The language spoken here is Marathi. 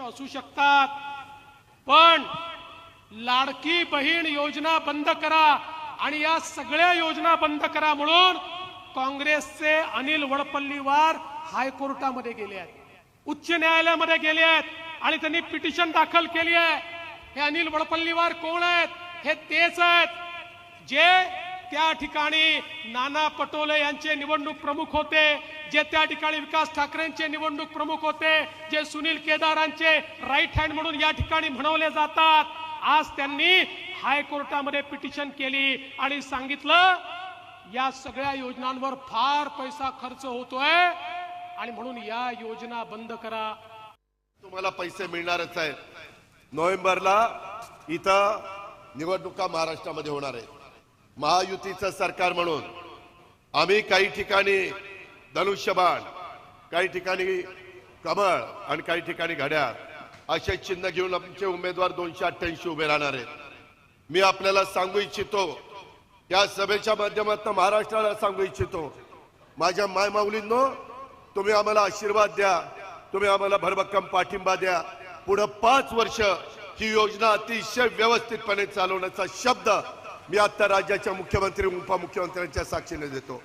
असू शकतात. पण लाडकी बहीण योजना बंद करा आणि या सगळ्या योजना बंद करा म्हणून काँग्रेसचे अनिल वडपल्लीवार हायकोर्टामध्ये गेले आहेत. उच्च न्यायालयामध्ये गेले आहेत आणि त्यांनी पिटिशन दाखल केली आहे. हे अनिल वडपल्लीवार कोण आहेत? हे तेच आहेत. जे त्या ठिकाणी नाना पटोले यांचे निवडणूक प्रमुख होते. जे त्या ठिकाणी विकास ठाकरेंचे निवडणूक प्रमुख होते जे सुनील केदारांचे राईट हँड म्हणून या ठिकाणी म्हणवले जातात आज त्यांनी हायकोर्टामध्ये पिटिशन केली आणि सांगितलं या सगळ्या योजनांवर फार पैसा खर्च होतोय आणि म्हणून या योजना बंद करा. तुम्हाला पैसे मिळणारच आहे नोव्हेंबरला इथं निवडणुका महाराष्ट्रामध्ये होणार आहे महायुतीचं सरकार म्हणून आम्ही काही ठिकाणी धनुष्यबाण काही ठिकाणी कमळ आणि काही ठिकाणी घड्याळ असे चिन्ह घेऊन आमचे उमेदवार दोनशे अठ्ठ्याऐंशी उभे राहणार आहेत. मी आपल्याला सांगू इच्छितो या सभेच्या माध्यमातून महाराष्ट्राला सांगू इच्छितो माझ्या मायमाऊलींनो तुम्ही आम्हाला आशीर्वाद द्या तुम्ही आम्हाला भरभक्कम पाठिंबा द्या. पुढं पाच वर्ष ही योजना अतिशय व्यवस्थितपणे चालवण्याचा शब्द मी आता राज्याच्या मुख्यमंत्री उपमुख्यमंत्र्यांच्या साक्षीने देतो.